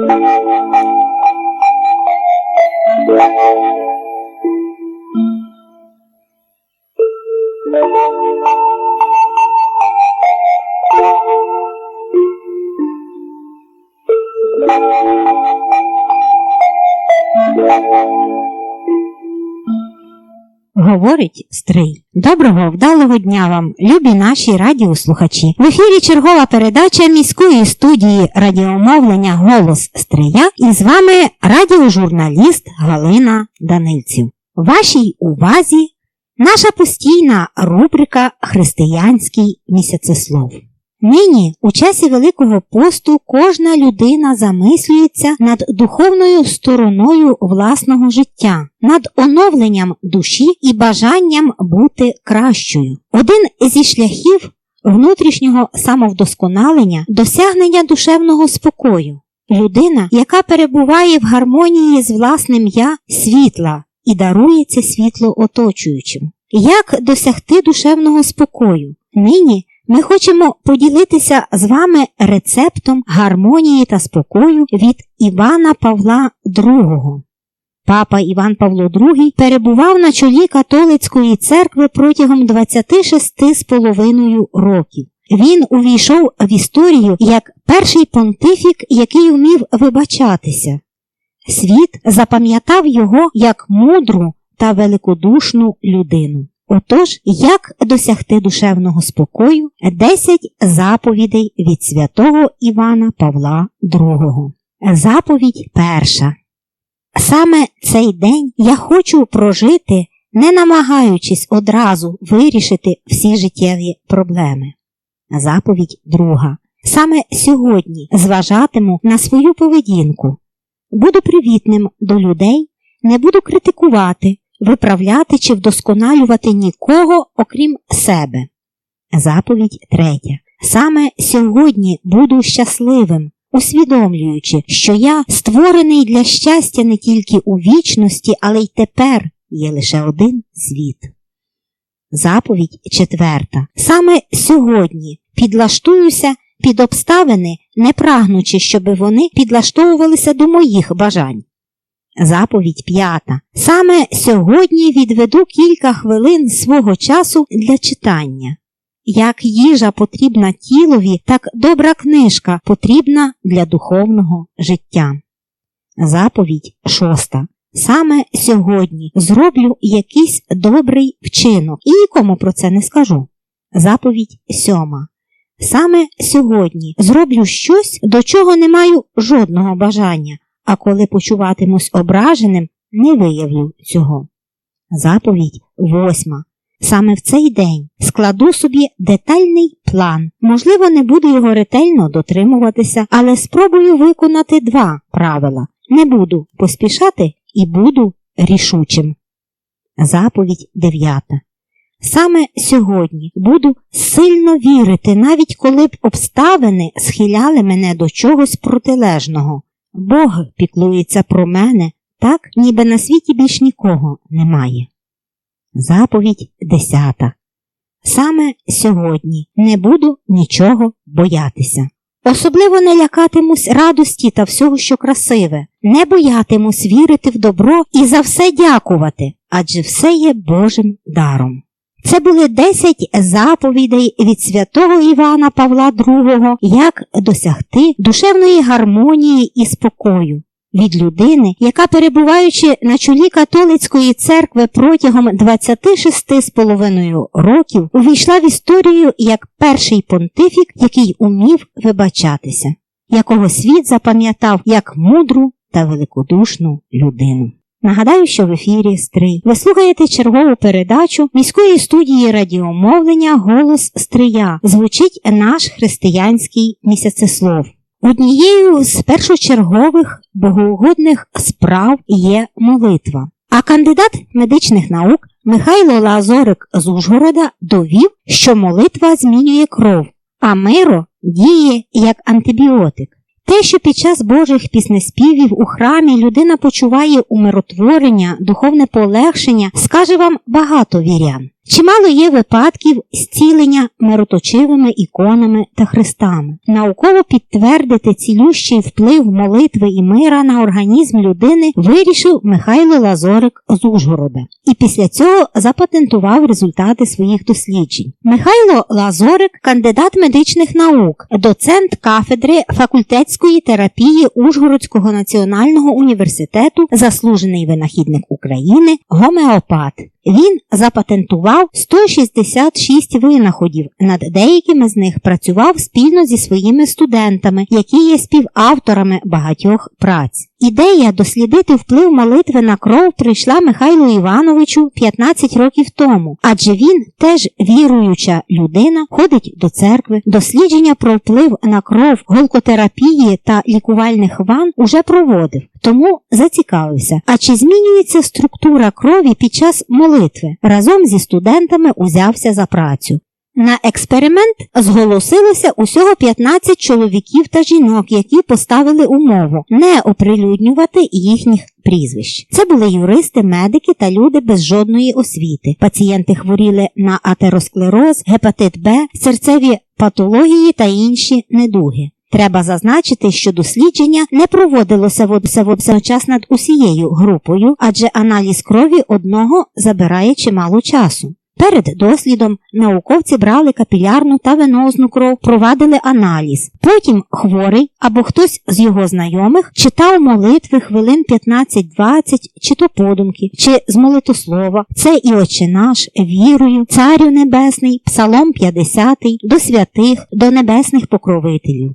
Thank you. Говорить Стрий. Доброго вдалого дня вам, любі наші радіослухачі. В ефірі чергова передача міської студії радіомовлення Голос Стрия і з вами радіожурналіст Галина Данильців. Вашій увазі наша постійна рубрика Християнський місяцеслов. Нині, у часі Великого посту, кожна людина замислюється над духовною стороною власного життя, над оновленням душі і бажанням бути кращою. Один зі шляхів внутрішнього самовдосконалення досягнення душевного спокою. Людина, яка перебуває в гармонії з власним я світла і дарує це світло оточуючим. Як досягти душевного спокою? Нині ми хочемо поділитися з вами рецептом гармонії та спокою від Івана Павла II. Папа Іван Павло II перебував на чолі католицької церкви протягом 26 з половиною років. Він увійшов в історію як перший понтифік, який вмів вибачатися. Світ запам'ятав його як мудру та великодушну людину. Отож, як досягти душевного спокою 10 заповідей від святого Івана Павла II. Заповідь перша. Саме цей день я хочу прожити, не намагаючись одразу вирішити всі життєві проблеми. Заповідь друга. Саме сьогодні зважатиму на свою поведінку. Буду привітним до людей, не буду критикувати виправляти чи вдосконалювати нікого, окрім себе. Заповідь третя. Саме сьогодні буду щасливим, усвідомлюючи, що я створений для щастя не тільки у вічності, але й тепер є лише один світ. Заповідь четверта. Саме сьогодні підлаштуюся під обставини, не прагнучи, щоб вони підлаштовувалися до моїх бажань. Заповідь п'ята. Саме сьогодні відведу кілька хвилин свого часу для читання. Як їжа потрібна тілові, так добра книжка потрібна для духовного життя. Заповідь шоста. Саме сьогодні зроблю якийсь добрий вчинок і нікому про це не скажу. Заповідь сьома. Саме сьогодні зроблю щось, до чого не маю жодного бажання а коли почуватимусь ображеним, не виявлю цього. Заповідь восьма. Саме в цей день складу собі детальний план. Можливо, не буду його ретельно дотримуватися, але спробую виконати два правила. Не буду поспішати і буду рішучим. Заповідь дев'ята. Саме сьогодні буду сильно вірити, навіть коли б обставини схиляли мене до чогось протилежного. Бог піклується про мене так, ніби на світі більш нікого немає. Заповідь десята. Саме сьогодні не буду нічого боятися. Особливо не лякатимусь радості та всього, що красиве, не боятимусь вірити в добро і за все дякувати, адже все є Божим даром. Це були 10 заповідей від святого Івана Павла II, як досягти душевної гармонії і спокою. Від людини, яка, перебуваючи на чолі католицької церкви протягом 26 з половиною років, увійшла в історію як перший понтифік, який умів вибачатися, якого світ запам'ятав як мудру та великодушну людину. Нагадаю, що в ефірі Стрий. Ви слухаєте чергову передачу міської студії радіомовлення Голос Стрия. Звучить наш християнський місяцеслов. Однією з першочергових богоугодних справ є молитва. А кандидат медичних наук Михайло Лазорик з Ужгорода довів, що молитва змінює кров, а миро діє як антибіотик. Те, що під час Божих піснеспівів у храмі людина почуває умиротворення, духовне полегшення, скаже вам багато вірян. Чимало є випадків зцілення мироточивими іконами та хрестами. Науково підтвердити цілющий вплив молитви і мира на організм людини вирішив Михайло Лазорик з Ужгорода і після цього запатентував результати своїх досліджень. Михайло Лазорик, кандидат медичних наук, доцент кафедри факультетської терапії Ужгородського національного університету, заслужений винахідник України, гомеопат. Він запатентував 166 винаходів. Над деякими з них працював спільно зі своїми студентами, які є співавторами багатьох праць. Ідея дослідити вплив молитви на кров прийшла Михайлу Івановичу 15 років тому, адже він теж віруюча людина, ходить до церкви. Дослідження про вплив на кров голкотерапії та лікувальних ван уже проводив, тому зацікавився. А чи змінюється структура крові під час молитви? Разом зі студентами узявся за працю. На експеримент зголосилося усього 15 чоловіків та жінок, які поставили умову не оприлюднювати їхніх прізвищ. Це були юристи, медики та люди без жодної освіти. Пацієнти хворіли на атеросклероз, гепатит Б, серцеві патології та інші недуги. Треба зазначити, що дослідження не проводилося водночас над усією групою, адже аналіз крові одного забирає чимало часу. Перед дослідом науковці брали капілярну та венозну кров, провадили аналіз. Потім хворий або хтось з його знайомих читав молитви хвилин 15-20, чи то подумки, чи з молитослова. Це і Отче наш, вірою, Царю Небесний, Псалом 50, до святих, до небесних покровителів.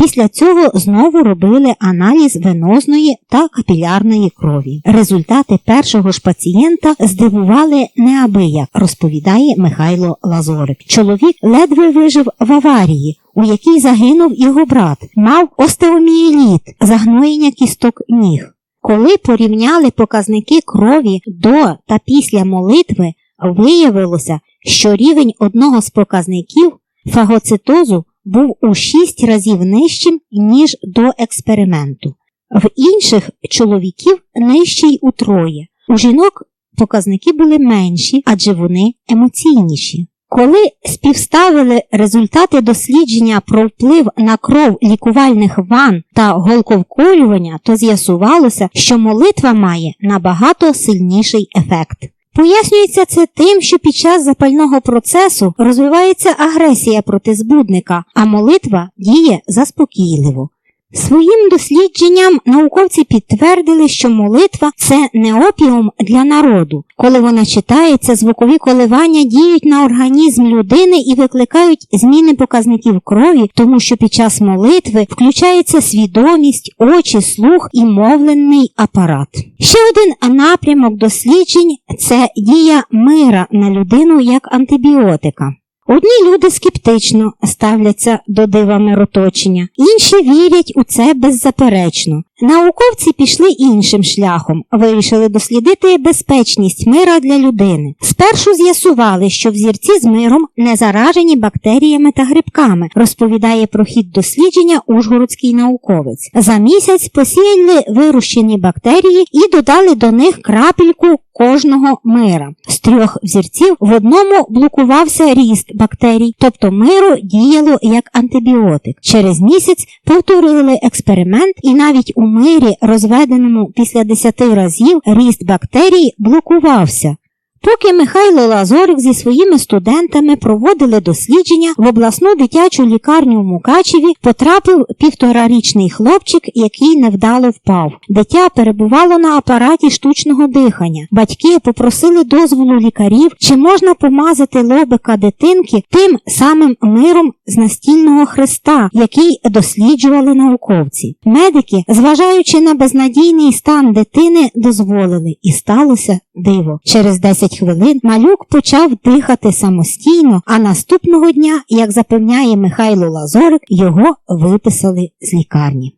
Після цього знову робили аналіз венозної та капілярної крові. Результати першого ж пацієнта здивували неабияк, розповідає Михайло Лазорик. Чоловік ледве вижив в аварії. У якій загинув його брат, мав остеоміеліт, загноєння кісток ніг. Коли порівняли показники крові до та після молитви, виявилося, що рівень одного з показників фагоцитозу був у шість разів нижчим, ніж до експерименту. В інших чоловіків нижчий утроє. У жінок показники були менші, адже вони емоційніші. Коли співставили результати дослідження про вплив на кров лікувальних ван та голковколювання, то з'ясувалося, що молитва має набагато сильніший ефект. Пояснюється це тим, що під час запального процесу розвивається агресія проти збудника, а молитва діє заспокійливо. Своїм дослідженням науковці підтвердили, що молитва це не опіум для народу. Коли вона читається, звукові коливання діють на організм людини і викликають зміни показників крові, тому що під час молитви включається свідомість, очі, слух і мовлений апарат. Ще один напрямок досліджень це дія мира на людину як антибіотика. Одні люди скептично ставляться до дива мироточення, інші вірять у це беззаперечно. Науковці пішли іншим шляхом, вирішили дослідити безпечність мира для людини. Спершу з'ясували, що взірці з миром не заражені бактеріями та грибками, розповідає про хід дослідження ужгородський науковець. За місяць посіяли вирощені бактерії і додали до них крапельку кожного мира. З трьох взірців в одному блокувався ріст бактерій, тобто миру діяло як антибіотик. Через місяць повторили експеримент і навіть у мирі, розведеному після 10 разів, ріст бактерій блокувався. Поки Михайло Лазорик зі своїми студентами проводили дослідження в обласну дитячу лікарню в Мукачеві, потрапив півторарічний хлопчик, який невдало впав. Дитя перебувало на апараті штучного дихання. Батьки попросили дозволу лікарів, чи можна помазати лобика дитинки тим самим миром з настільного хреста, який досліджували науковці. Медики, зважаючи на безнадійний стан дитини, дозволили, і сталося диво. Через 10 хвилин малюк почав дихати самостійно, а наступного дня, як запевняє Михайло Лазорик, його виписали з лікарні.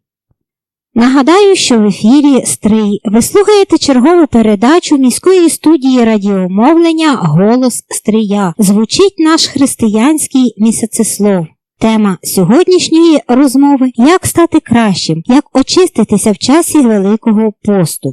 Нагадаю, що в ефірі Стрий ви слухаєте чергову передачу міської студії радіомовлення Голос Стрия. Звучить наш християнський місяцеслов. Тема сьогоднішньої розмови як стати кращим, як очиститися в часі Великого посту.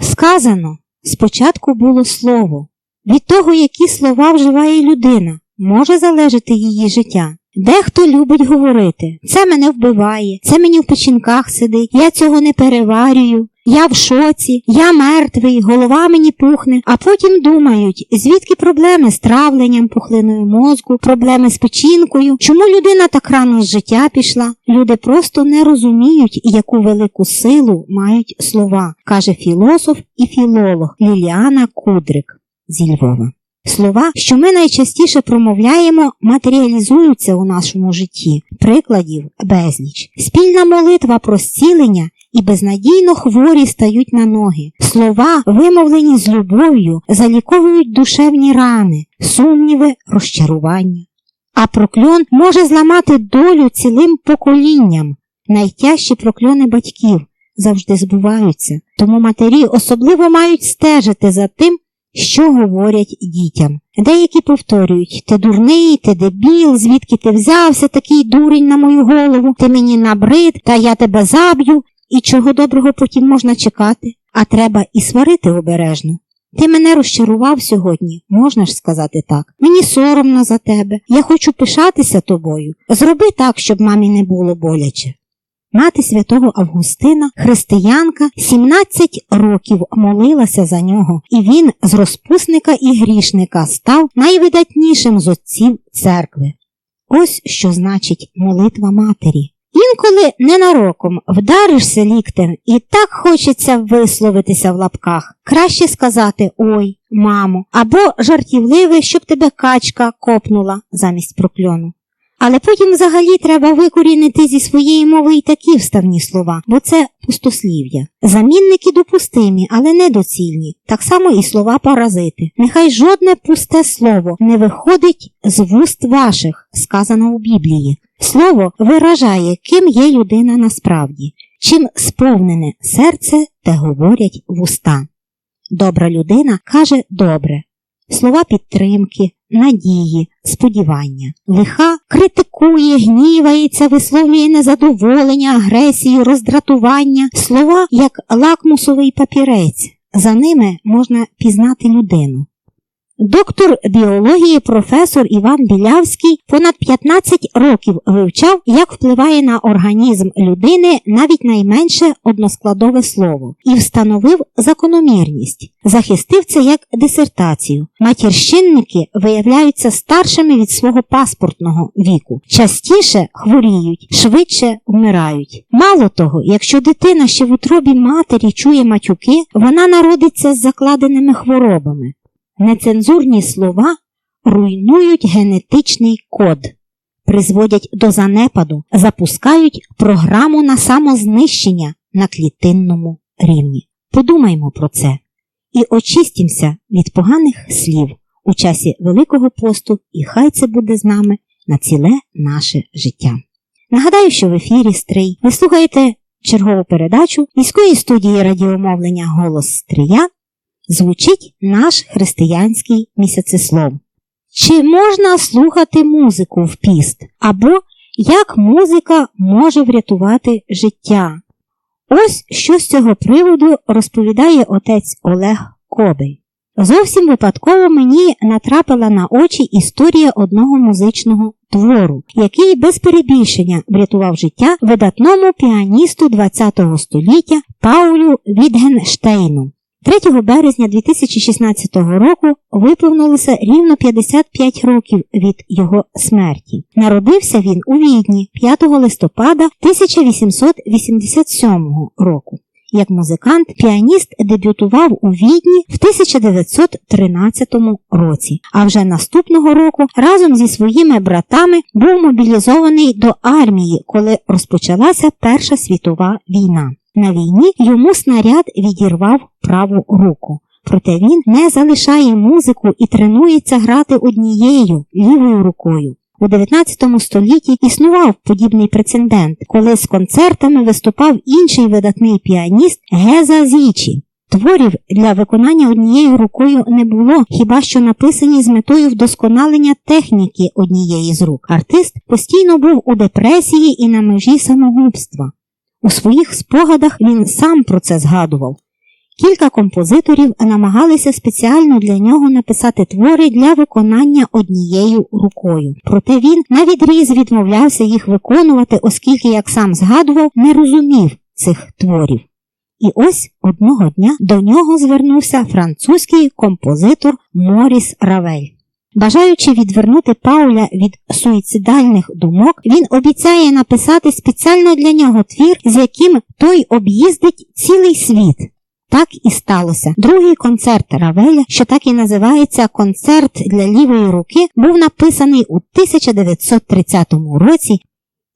Сказано Спочатку було слово, Від того, які слова вживає людина, може залежати її життя. Дехто любить говорити: це мене вбиває, це мені в печінках сидить, я цього не переварюю, я в шоці, я мертвий, голова мені пухне, а потім думають, звідки проблеми з травленням, пухлиною мозку, проблеми з печінкою, чому людина так рано з життя пішла. Люди просто не розуміють, яку велику силу мають слова, каже філософ і філолог Ліліана Кудрик зі Львова. Слова, що ми найчастіше промовляємо, матеріалізуються у нашому житті, прикладів безліч. Спільна молитва про зцілення і безнадійно хворі стають на ноги. Слова, вимовлені з любов'ю, заліковують душевні рани, сумніви, розчарування. А прокльон може зламати долю цілим поколінням. Найтяжчі прокльони батьків завжди збуваються, тому матері особливо мають стежити за тим, що говорять дітям. Деякі повторюють ти дурний, ти дебіл, звідки ти взявся такий дурень на мою голову, ти мені набрид, та я тебе заб'ю, і чого доброго потім можна чекати, а треба і сварити обережно. Ти мене розчарував сьогодні, можна ж сказати так. Мені соромно за тебе, я хочу пишатися тобою. Зроби так, щоб мамі не було боляче. Мати святого Августина, християнка, 17 років молилася за нього, і він з розпусника і грішника став найвидатнішим з отців церкви. Ось що значить молитва матері. Інколи ненароком вдаришся ліктем і так хочеться висловитися в лапках. Краще сказати ой, мамо, або жартівливе, щоб тебе качка копнула замість прокльону. Але потім взагалі треба викорінити зі своєї мови й такі вставні слова, бо це пустослів'я. Замінники допустимі, але недоцільні. Так само і слова паразити. Нехай жодне пусте слово не виходить з вуст ваших, сказано у Біблії. Слово виражає, ким є людина насправді, чим сповнене серце те говорять вуста. Добра людина каже добре, слова підтримки, надії, сподівання. Лиха критикує, гнівається, висловлює незадоволення, агресію, роздратування, слова як лакмусовий папірець. За ними можна пізнати людину. Доктор біології професор Іван Білявський понад 15 років вивчав, як впливає на організм людини навіть найменше односкладове слово, і встановив закономірність, захистив це як дисертацію. Матірщинники виявляються старшими від свого паспортного віку, частіше хворіють, швидше вмирають. Мало того, якщо дитина ще в утробі матері чує матюки, вона народиться з закладеними хворобами. Нецензурні слова руйнують генетичний код, призводять до занепаду, запускають програму на самознищення на клітинному рівні. Подумаймо про це і очистімося від поганих слів у часі Великого посту, і хай це буде з нами на ціле наше життя. Нагадаю, що в ефірі Стрий ви слухаєте чергову передачу міської студії радіомовлення Голос Стрия звучить наш християнський місяцеслов. Чи можна слухати музику в піст? Або як музика може врятувати життя? Ось що з цього приводу розповідає отець Олег Кобель. Зовсім випадково мені натрапила на очі історія одного музичного твору, який без перебільшення врятував життя видатному піаністу ХХ століття Паулю Відгенштейну. 3 березня 2016 року виповнилося рівно 55 років від його смерті. Народився він у Відні 5 листопада 1887 року. Як музикант, піаніст дебютував у Відні в 1913 році, а вже наступного року разом зі своїми братами був мобілізований до армії, коли розпочалася Перша світова війна. На війні йому снаряд відірвав праву руку. Проте він не залишає музику і тренується грати однією лівою рукою. У 19 столітті існував подібний прецедент, коли з концертами виступав інший видатний піаніст Геза Зічі. Творів для виконання однією рукою не було, хіба що написані з метою вдосконалення техніки однієї з рук. Артист постійно був у депресії і на межі самогубства. У своїх спогадах він сам про це згадував. Кілька композиторів намагалися спеціально для нього написати твори для виконання однією рукою. Проте він на відріз відмовлявся їх виконувати, оскільки, як сам згадував, не розумів цих творів. І ось одного дня до нього звернувся французький композитор Моріс Равель. Бажаючи відвернути Пауля від суїцидальних думок, він обіцяє написати спеціально для нього твір, з яким той об'їздить цілий світ. Так і сталося. Другий концерт Равеля, що так і називається Концерт для лівої руки, був написаний у 1930 році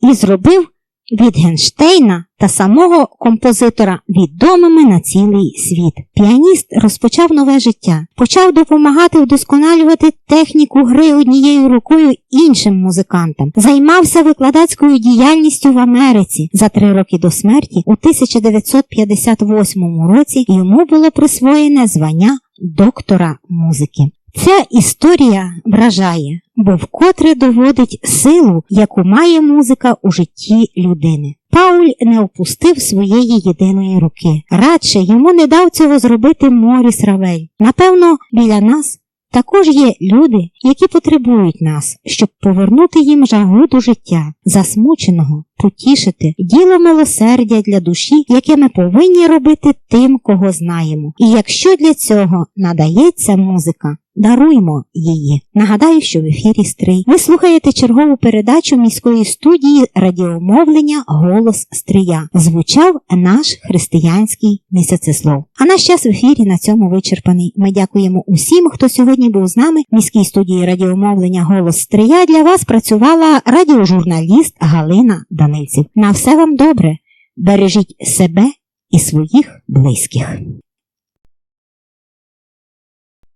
і зробив Вітгенштейна та самого композитора відомими на цілий світ. Піаніст розпочав нове життя, почав допомагати вдосконалювати техніку гри однією рукою іншим музикантам, займався викладацькою діяльністю в Америці. За три роки до смерті, у 1958 році, йому було присвоєне звання доктора музики. Ця історія вражає, бо вкотре доводить силу, яку має музика у житті людини. Пауль не опустив своєї єдиної руки. Радше йому не дав цього зробити Моріс Равель. Напевно, біля нас також є люди, які потребують нас, щоб повернути їм жагу до життя, засмученого, потішити, діло милосердя для душі, яке ми повинні робити тим, кого знаємо. І якщо для цього надається музика, Даруймо її. Нагадаю, що в ефірі Стрий. Ви слухаєте чергову передачу міської студії радіомовлення Голос Стрия. Звучав наш християнський місяцеслов. А наш час в ефірі на цьому вичерпаний. Ми дякуємо усім, хто сьогодні був з нами міській студії радіомовлення Голос Стрия. Для вас працювала радіожурналіст Галина Данильців. На все вам добре. Бережіть себе і своїх близьких.